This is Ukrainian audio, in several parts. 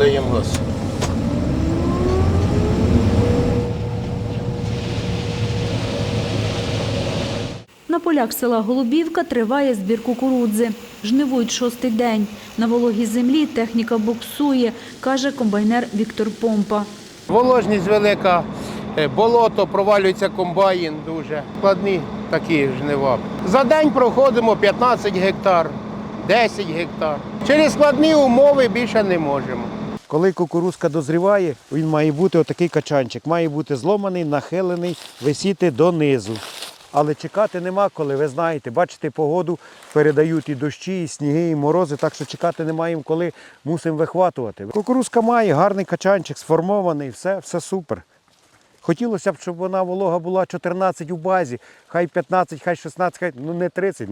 даємо газ. На полях села Голубівка триває збір кукурудзи. Жнивують шостий день. На вологій землі техніка буксує, каже комбайнер Віктор Помпа. Воложність велика, е, болото, провалюється комбайн дуже. Складні такі жнива. За день проходимо 15 гектар, 10 гектар. Через складні умови більше не можемо. Коли кукурузка дозріває, він має бути отакий качанчик, має бути зломаний, нахилений, висіти донизу. Але чекати нема коли, ви знаєте, бачите, погоду передають і дощі, і сніги, і морози, так що чекати не маємо, коли мусимо вихватувати. Кукурузка має гарний качанчик, сформований, все, все супер. Хотілося б, щоб вона волога була 14 у базі, хай 15, хай 16, хай ну не 30.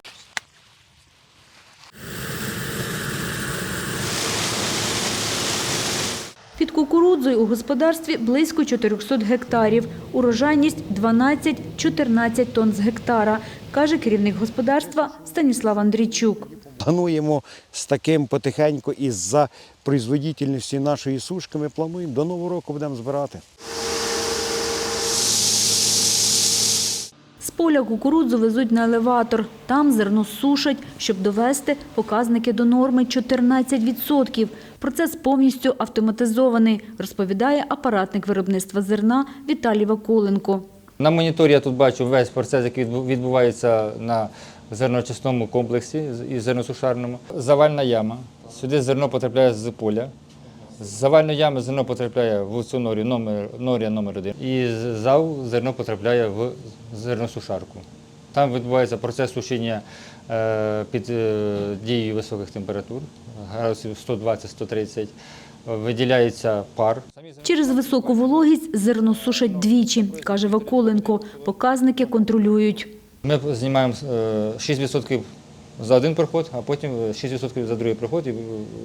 Кукурудзою у господарстві близько 400 гектарів. Урожайність 12-14 тонн з гектара, каже керівник господарства Станіслав Андрійчук. Плануємо з таким потихеньку і за производительністю нашої сушки ми плануємо до нового року будемо збирати. Поля кукурудзу везуть на елеватор. Там зерно сушать, щоб довести показники до норми 14%. Процес повністю автоматизований, розповідає апаратник виробництва зерна Віталій Вакуленко. На моніторі я тут бачу весь процес, який відбу- відбувається на зерночисному комплексі і зерносушарному. Завальна яма. Сюди зерно потрапляє з поля. З завальної ями зерно потрапляє в цю норі номер, норія номер один. І з зав зерно потрапляє в зерносушарку. Там відбувається процес сушіння е, під е, дією високих температур, градусів 120-130. Виділяється пар. Через високу вологість зерно сушать двічі, каже Вакуленко. Показники контролюють. Ми знімаємо е, 6% за один проход, а потім е, 6% за другий проход і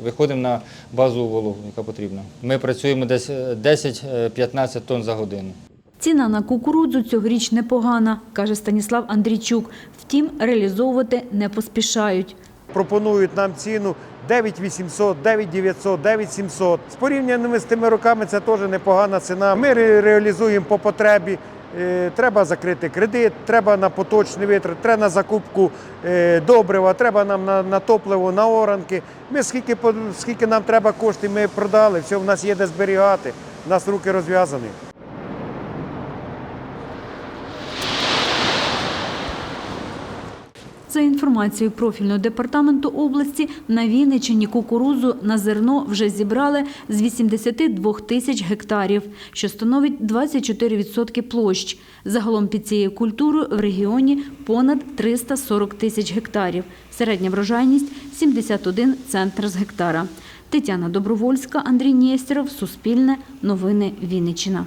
виходимо на базу вологу, яка потрібна. Ми працюємо десь е, 10-15 тонн за годину. Ціна на кукурудзу цьогоріч непогана, каже Станіслав Андрійчук. Втім, реалізовувати не поспішають. пропонують нам ціну 9800, 9900, 9700. З порівняними з тими роками це теж непогана ціна. Ми реалізуємо по потребі. Е, Треба закрити кредит, треба на поточний витрат, треба на закупку е, добрива, треба нам на, на топливо, на оранки. Ми скільки, скільки нам треба коштів, ми продали, все, в нас є де зберігати, у нас руки розв'язані. За інформацією профільного департаменту області, на Вінниччині кукурудзу на зерно вже зібрали з 82 тисяч гектарів, що становить 24% площ. Загалом під цією культурою в регіоні понад 340 тисяч гектарів. Середня врожайність – 71 центр з гектара. Тетяна Добровольська, Андрій Нєстєров, Суспільне, Новини Вінниччина.